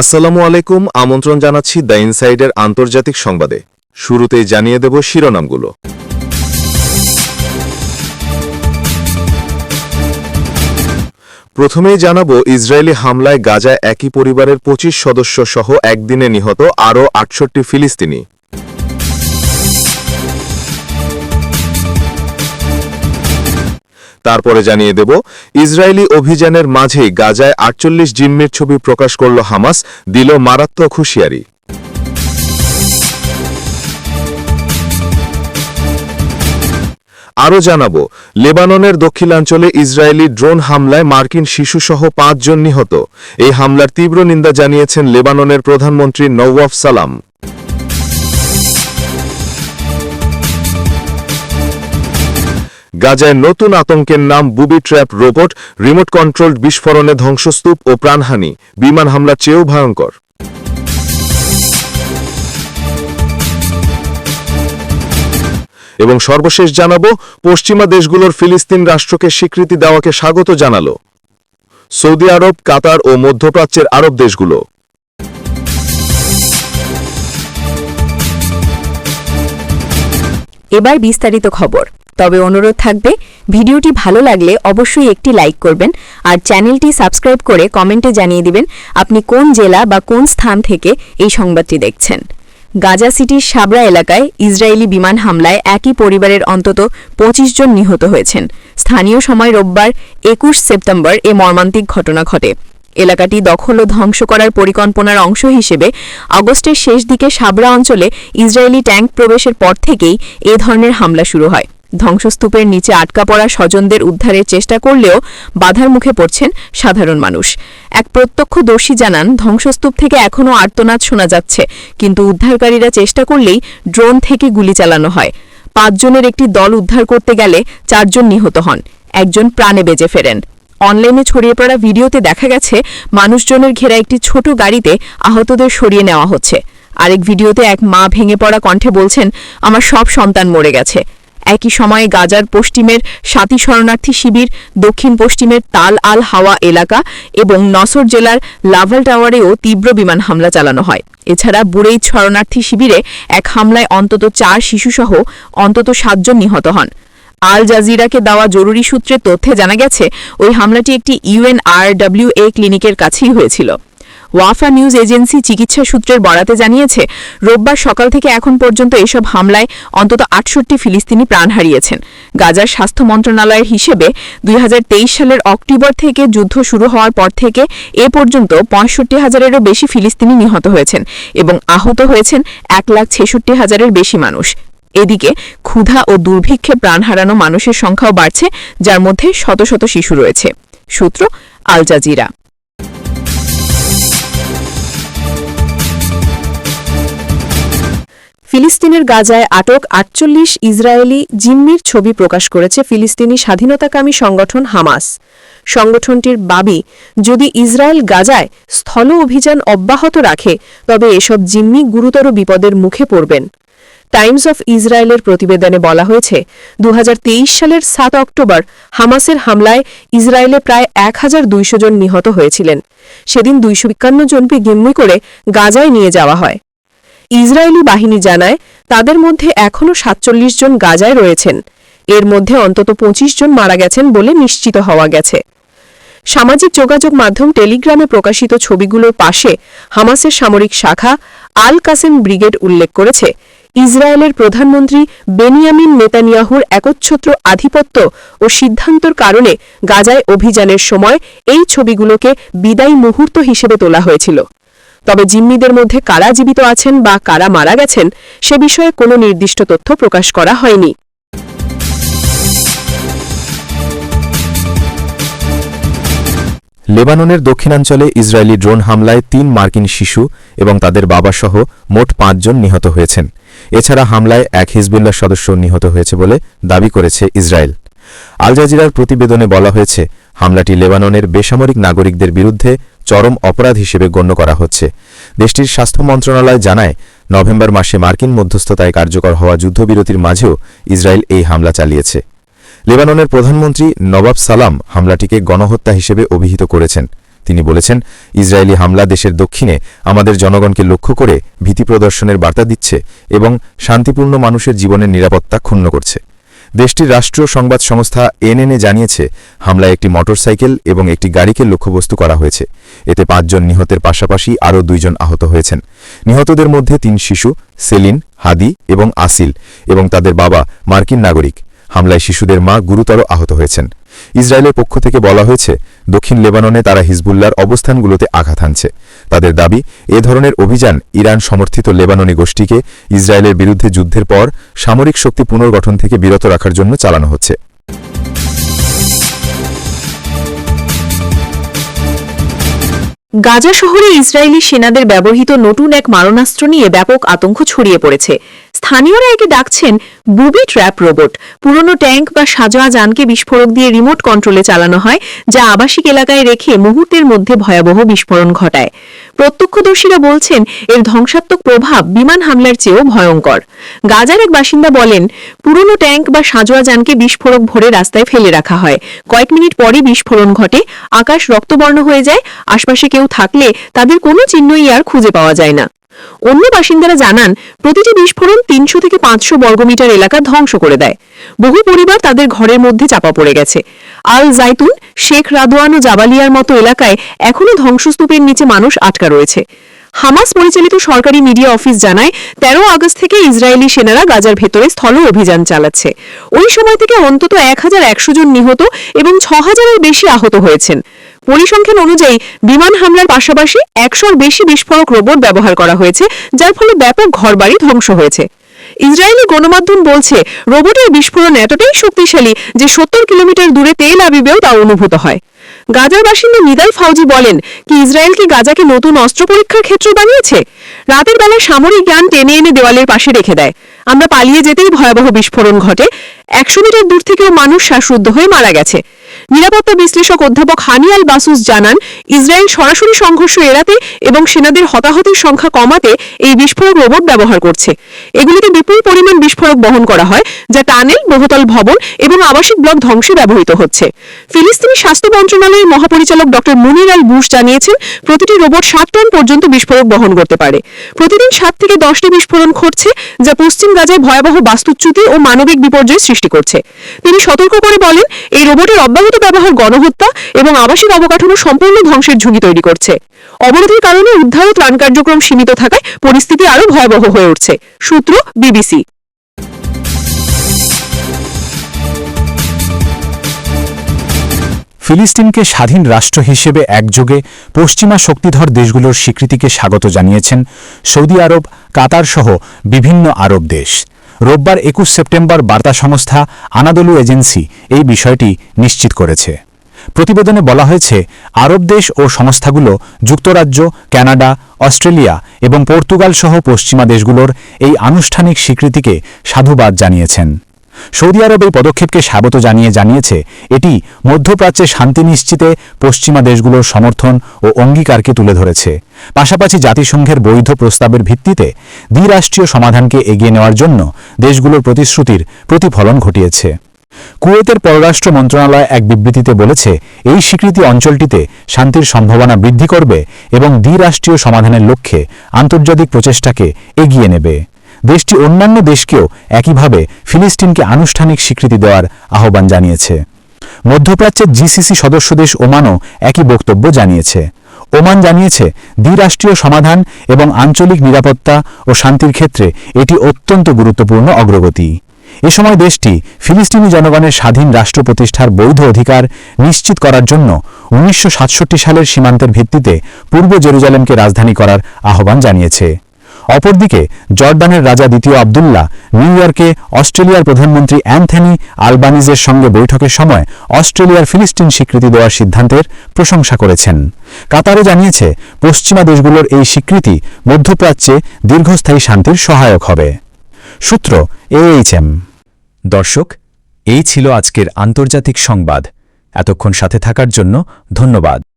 আসসালামু আলাইকুম, আমন্ত্রণ জানাচ্ছি দ্য ইনসাইডের আন্তর্জাতিক সংবাদে। শুরুতেই জানিয়ে দেব শিরোনামগুলো। প্রথমেই জানাব, ইসরায়েলি হামলায় গাজায় একই পরিবারের পঁচিশ সদস্য সহ একদিনে নিহত আরও আটষট্টি ফিলিস্তিনি। তারপরে জানিয়ে দেব, ইসরায়েলি অভিযানের মাঝেই গাজায় আটচল্লিশ জিম্মির ছবি প্রকাশ করল হামাস, দিল মারাত্মক হুঁশিয়ারি। আরও জানাব, লেবাননের দক্ষিণাঞ্চলে ইসরায়েলি ড্রোন হামলায় মার্কিন শিশুসহ পাঁচজন নিহত। এই হামলার তীব্র নিন্দা জানিয়েছেন লেবাননের প্রধানমন্ত্রী নওয়াফ সালাম। গাজায় নতুন আতঙ্কের নাম booby trap robot, remote controlled বিস্ফোরণে ধ্বংসস্তূপ ও প্রাণহানি, বিমান হামলার চেয়েও ভয়ঙ্কর। এবং সর্বশেষ জানাব, পশ্চিমা দেশগুলোর ফিলিস্তিন রাষ্ট্রকে স্বীকৃতি দেওয়াকে স্বাগত জানালো সৌদি আরব, কাতার ও মধ্যপ্রাচ্যের আরব দেশগুলো। এবার বিস্তারিত খবর। তবে অনুরোধ থাকবে, ভিডিওটি ভালো লাগলে অবশ্যই একটি লাইক করবেন আর চ্যানেলটি সাবস্ক্রাইব করে কমেন্টে জানিয়ে দিবেন আপনি কোন জেলা বা কোন স্থান থেকে এই সংবাদটি দেখছেন। গাজা সিটির সাবরা এলাকায় ইসরায়েলি বিমান হামলায় একই পরিবারের অন্তত ২৫ জন নিহত হয়েছেন। স্থানীয় সময় রোববার একুশ সেপ্টেম্বর এ মর্মান্তিক ঘটনা ঘটে। এলাকাটি দখল ও ধ্বংস করার পরিকল্পনার অংশ হিসেবে আগস্টের শেষ দিকে সাবরা অঞ্চলে ইসরায়েলি ট্যাঙ্ক প্রবেশের পর থেকেই এ ধরনের হামলা শুরু হয়। ধ্বংসস্তূপের নিচে আটকা পড়া স্বজনদের উদ্ধারের চেষ্টা করলেও বাধার মুখে পড়ছেন সাধারণ মানুষ। এক প্রত্যক্ষদর্শী জানান, ধ্বংসস্তূপ থেকে এখনও আর্তনাদ শোনা যাচ্ছে, কিন্তু উদ্ধারকারীরা চেষ্টা করলেই ড্রোন থেকে গুলি চালানো হয়। পাঁচজনের একটি দল উদ্ধার করতে গেলে চারজন নিহত হন, একজন প্রাণে বেজে ফেরেন। অনলাইনে ছড়িয়ে পড়া ভিডিওতে দেখা গেছে, মানুষজনের ঘেরা একটি ছোট গাড়িতে আহতদের সরিয়ে নেওয়া হচ্ছে। আরেক ভিডিওতে এক মা ভেঙে পড়া কণ্ঠে বলছেন, আমার সব সন্তান মরে গেছে। একই সময়ে গাজার পশ্চিমের সাতি শরণার্থী শিবির, দক্ষিণ পশ্চিমের তাল আল হাওয়া এলাকা এবং নসর জেলার লাভাল টাওয়ারেও তীব্র বিমান হামলা চালানো হয়। এছাড়া বুড়েই শরণার্থী শিবিরে এক হামলায় অন্তত চার শিশুসহ অন্তত সাতজন নিহত হন। আল জাজিরাকে দেওয়া জরুরি সূত্রে তথ্যে জানা গেছে, ওই হামলাটি একটি ইউএনআরডব্লিউএ ক্লিনিকের কাছেই হয়েছিল। ওয়াফা নিউজ এজেন্সি চিকিৎসা সূত্রের বরাতে জানিয়েছে, রোববার সকাল থেকে এখন পর্যন্ত এসব হামলায় অন্তত আটষট্টি ফিলিস্তিনি প্রাণ হারিয়েছেন। গাজার স্বাস্থ্য মন্ত্রণালয়ের হিসেবে দুই হাজার তেইশ সালের অক্টোবর থেকে যুদ্ধ শুরু হওয়ার পর থেকে এ পর্যন্ত পঁয়ষট্টি হাজারেরও বেশি ফিলিস্তিনি নিহত হয়েছেন এবং আহত হয়েছেন এক লাখ ছেষট্টি হাজারের বেশি মানুষ। এদিকে ক্ষুধা ও দুর্ভিক্ষে প্রাণ হারানো মানুষের সংখ্যাও বাড়ছে, যার মধ্যে শত শত শিশু রয়েছে। সূত্র আল জাজিরা। ফিলিস্তিনের গাজায় আটক আটচল্লিশ ইসরায়েলি জিম্মির ছবি প্রকাশ করেছে ফিলিস্তিনি স্বাধীনতাকামী সংগঠন হামাস। সংগঠনটির বাবি, যদি ইসরায়েল গাজায় স্থল অভিযান অব্যাহত রাখে, তবে এসব জিম্মি গুরুতর বিপদের মুখে পড়বেন। টাইমস অফ ইসরায়েলের প্রতিবেদনে বলা হয়েছে দু হাজার তেইশ সালের সাত অক্টোবর হামাসের হামলায় ইসরায়েলে প্রায় এক হাজার দুইশো জন নিহত হয়েছিলেন। সেদিন দুইশো একান্ন জনকে গিম্মি করে গাজায় নিয়ে যাওয়া হয়। ইসরায়েলি বাহিনী জানায়, তাদের মধ্যে এখনও সাতচল্লিশ জন গাজায় রয়েছেন। এর মধ্যে অন্তত ২৫ জন মারা গেছেন বলে নিশ্চিত হওয়া গেছে। সামাজিক যোগাযোগ মাধ্যম টেলিগ্রামে প্রকাশিত ছবিগুলোর পাশে হামাসের সামরিক শাখা আল কাসেম ব্রিগেড উল্লেখ করেছে, ইসরায়েলের প্রধানমন্ত্রী বেনিয়ামিন নেতানিয়াহুর একচ্ছত্র আধিপত্য ও সিদ্ধান্তর কারণে গাজায় অভিযানের সময় এই ছবিগুলোকে বিদায়ী মুহূর্ত হিসেবে তোলা হয়েছিল। তবে জিম্মিদের মধ্যে কারা জীবিত আছেন বা কারা মারা গেছেন, সে বিষয়ে কোনো নির্দিষ্ট তথ্য প্রকাশ করা হয়নি। লেবাননের দক্ষিণাঞ্চলে ইসরায়েলি ড্রোন হামলায় তিন মার্কিন শিশু এবং তাদের বাবাসহ মোট পাঁচজন নিহত হয়েছেন। এছাড়া হামলায় এক হিজবুল্লাহ সদস্য নিহত হয়েছে বলে দাবি করেছে ইসরায়েল। আল জাজিরার প্রতিবেদনে বলা হয়েছে, হামলাটি লেবাননের বেসামরিক নাগরিকদের বিরুদ্ধে চরম অপরাধ হিসেবে গণ্য করা হচ্ছে। দেশটির স্বাস্থ্য মন্ত্রণালয় জানায়, নভেম্বর মাসে মার্কিন মধ্যস্থতায় কার্যকর হওয়া যুদ্ধবিরতির মাঝেও ইসরায়েল এই হামলা চালিয়েছে। লেবাননের প্রধানমন্ত্রী নবাব সালাম হামলাটিকে গণহত্যা হিসেবে অভিহিত করেছেন। তিনি বলেছেন, ইসরায়েলি হামলা দেশের দক্ষিণে আমাদের জনগণকে লক্ষ্য করে ভীতি প্রদর্শনের বার্তা দিচ্ছে এবং শান্তিপূর্ণ মানুষের জীবনের নিরাপত্তা ক্ষুণ্ণ করছে। দেশটির রাষ্ট্রীয় সংবাদ সংস্থা এনএনএ জানিয়েছে, হামলায় একটি মোটরসাইকেল এবং একটি গাড়িকে লক্ষ্যবস্তু করা হয়েছে। এতে পাঁচজন নিহতের পাশাপাশি আরও দুইজন আহত হয়েছেন। নিহতদের মধ্যে তিন শিশু, সেলিন, হাদি এবং আসিল এবং তাদের বাবা মার্কিন নাগরিক। হামলায় শিশুদের মা গুরুতর আহত হয়েছেন। ইসরায়েলের পক্ষ থেকে বলা হয়েছে, দক্ষিণ লেবাননে তারা হিজবুল্লার অবস্থানগুলোতে আঘাত হানছে। তাদের দাবি, এ ধরনের অভিযান ইরান সমর্থিত লেবাননি গোষ্ঠীকে ইসরায়েলের বিরুদ্ধে যুদ্ধের পর সামরিক শক্তি পুনর্গঠন থেকে বিরত রাখার জন্য চালানো হচ্ছে। গাজা শহরে ইসরায়েলি সেনাদের ব্যবহৃত নতুন এক মারণাস্ত্র নিয়ে ব্যাপক আতঙ্ক ছড়িয়ে পড়েছে। স্থানীয়রা একে ডাকছেন বুবি ট্র্যাপ রোবট। পুরনো ট্যাঙ্ক বা সাজোয়া যানকে বিস্ফোরক দিয়ে রিমোট কন্ট্রোলে চালানো হয়, যা আবাসিক এলাকায় রেখে মুহূর্তের মধ্যে ভয়াবহ বিস্ফোরণ ঘটায়। প্রত্যক্ষদর্শীরা বলছেন, এর ধ্বংসাত্মক প্রভাব বিমান হামলার চেয়েও ভয়ঙ্কর। গাজার এক বাসিন্দা বলেন, পুরনো ট্যাঙ্ক বা সাজোয়া যানকে বিস্ফোরক ভরে রাস্তায় ফেলে রাখা হয়। কয়েক মিনিট পরই বিস্ফোরণ ঘটে, আকাশ রক্তবর্ণ হয়ে যায়, আশপাশে কেউ থাকলে তাদের কোনো চিহ্নই আর খুঁজে পাওয়া যায় না। অন্য বাসিন্দারা জানান, প্রতিটি বিস্ফোরণ তিনশো থেকে পাঁচশো বর্গমিটার এলাকা ধ্বংস করে দেয়। বহু পরিবার তাদের ঘরের মধ্যে চাপা পড়ে গেছে। আল জাইতুন, শেখ রাদোয়ান ও জাবালিয়ার মতো এলাকায় এখনও ধ্বংসস্তূপের নিচে মানুষ আটকা রয়েছে। হামাস পরিচালিত সরকারি মিডিয়া অফিস জানায়, তেরো আগস্ট থেকে ইসরায়েলি সেনারা গাজার ভেতরে স্থল অভিযান চালাচ্ছে। ওই সময় থেকে অন্তত এক হাজার একশো জন নিহত এবং ছ হাজারের বেশি আহত হয়েছেন। পরিসংখ্যান অনুযায়ী বিমান হামলার পাশাপাশি একশোর বেশি বিস্ফোরক রোবট ব্যবহার করা হয়েছে, যার ফলে ব্যাপক ঘরবাড়ি ধ্বংস হয়েছে। ইসরায়েলি গণমাধ্যম বলছে, রোবটের বিস্ফোরণ এতটাই শক্তিশালী যে সত্তর কিলোমিটার দূরে তেল আবিবেও তা অনুভূত হয়। গাজার বাসিন্দা নিদাল ফাউজি বলেন, কি ইসরায়েল কি গাজাকে নতুন অস্ত্র পরীক্ষার ক্ষেত্র বানিয়েছে? রাতের বেলায় সামরিক জ্ঞান টেনে এনে দেওয়ালের পাশে রেখে দেয়। আমরা পালিয়ে যেতেই ভয়াবহ বিস্ফোরণ ঘটে। একশো মিটার দূর থেকেও মানুষ শ্বাসরুদ্ধ হয়ে মারা গেছে। নিরাপত্তা বিশ্লেষক অধ্যাপক হানিয়াল বাসুস জানান, ইসরায়েল সরাসরি সংঘর্ষ এড়াতে এবং সেনাদের হতাহতের সংখ্যা কমাতে এই বিস্ফোরক রোবট ব্যবহার করছে। এগুলিতে বিপুল পরিমাণ বিস্ফোরক বহন করা হয়, যা টানেল, বহুতল ভবন এবং আবাসিক ব্লক ধ্বংসে ব্যবহৃত হচ্ছে। ফিলিস্তিনি স্বাস্থ্য মন্ত্রণালয়ের মহাপরিচালক ডক্টর মুনির আল বুশ জানিয়েছেন, প্রতিটি রোবট সাত টন পর্যন্ত বিস্ফোরক বহন করতে পারে। প্রতিদিন সাত থেকে দশটি বিস্ফোরণ ঘটছে, যা পশ্চিম গাজায় ভয়াবহ বাস্তুচ্যুতি ও মানবিক বিপর্যয় সৃষ্টি করছে। তিনি সতর্ক করে বলেন, এই রোবটের অব্যাহত ব্যবহার, গণহত্যা এবং আবাসিক অবকাঠামো সম্পূর্ণ ধ্বংসের ঝুঁকি তৈরি করছে। অবরোধের কারণে উদ্ধার ও ত্রাণ কার্যক্রম সীমিত থাকায় পরিস্থিতি আরও ভয়াবহ হয়ে উঠছে, সূত্র বিবিসি। ফিলিস্তিনকে স্বাধীন রাষ্ট্র হিসেবে একযোগে পশ্চিমা শক্তিধর দেশগুলোর স্বীকৃতিকে স্বাগত জানিয়েছেন সৌদি আরব, কাতার সহ বিভিন্ন আরব দেশ। রোববার একুশ সেপ্টেম্বর বার্তা সংস্থা আনাদলু এজেন্সি এই বিষয়টি নিশ্চিত করেছে। প্রতিবেদনে বলা হয়েছে, আরব দেশ ও সংস্থাগুলো যুক্তরাজ্য কানাডা অস্ট্রেলিয়া এবং পর্তুগাল সহ পশ্চিমা দেশগুলোর এই আনুষ্ঠানিক স্বীকৃতিকে সাধুবাদ জানিয়েছেন। সৌদি আরব এই পদক্ষেপকে স্বাগত জানিয়ে জানিয়েছে। এটি মধ্যপ্রাচ্যে শান্তি নিশ্চিতে পশ্চিমা দেশগুলোর সমর্থন ও অঙ্গীকারকে তুলে ধরেছে। পাশাপাশি জাতিসংঘের বৈধ প্রস্তাবের ভিত্তিতে দ্বিরাষ্ট্রীয় সমাধানকে এগিয়ে নেওয়ার জন্য দেশগুলোর প্রতিশ্রুতির প্রতিফলন ঘটিয়েছে। কুয়েতের পররাষ্ট্র মন্ত্রণালয় এক বিবৃতিতে বলেছে, এই স্বীকৃতি অঞ্চলটিতে শান্তির সম্ভাবনা বৃদ্ধি করবে এবং দ্বিরাষ্ট্রীয় সমাধানের লক্ষ্যে আন্তর্জাতিক প্রচেষ্টাকে এগিয়ে নেবে। দেশটি অন্যান্য দেশকেও একইভাবে ফিলিস্তিনকে আনুষ্ঠানিক স্বীকৃতি দেওয়ার আহ্বান জানিয়েছে। মধ্যপ্রাচ্যের জিসিসি সদস্য দেশ ওমানও একই বক্তব্য জানিয়েছে। ওমান জানিয়েছে, দ্বিরাষ্ট্রীয় সমাধান এবং আঞ্চলিক নিরাপত্তা ও শান্তির ক্ষেত্রে এটি অত্যন্ত গুরুত্বপূর্ণ অগ্রগতি। এ সময় দেশটি ফিলিস্তিনি জনগণের স্বাধীন রাষ্ট্র প্রতিষ্ঠার বৈধ অধিকার নিশ্চিত করার জন্য উনিশশো সাতষট্টি সালের সীমান্তের ভিত্তিতে পূর্ব জেরুজালেমকে রাজধানী করার আহ্বান জানিয়েছে। অপরদিকে জর্দানের রাজা দ্বিতীয় আবদুল্লাহ, নিউ ইয়র্কে অস্ট্রেলিয়ার প্রধানমন্ত্রী অ্যান্থনি আলবানিজের সঙ্গে বৈঠকের সময় অস্ট্রেলিয়ার ফিলিস্তিন স্বীকৃতি দেওয়ার সিদ্ধান্তের প্রশংসা করেছেন। কাতারও জানিয়েছে, পশ্চিমা দেশগুলোর এই স্বীকৃতি মধ্যপ্রাচ্যে দীর্ঘস্থায়ী শান্তির সহায়ক হবে। সূত্র এএইচএম দর্শক, এই ছিল আজকের আন্তর্জাতিক সংবাদ। এতক্ষণ সাথে থাকার জন্য ধন্যবাদ।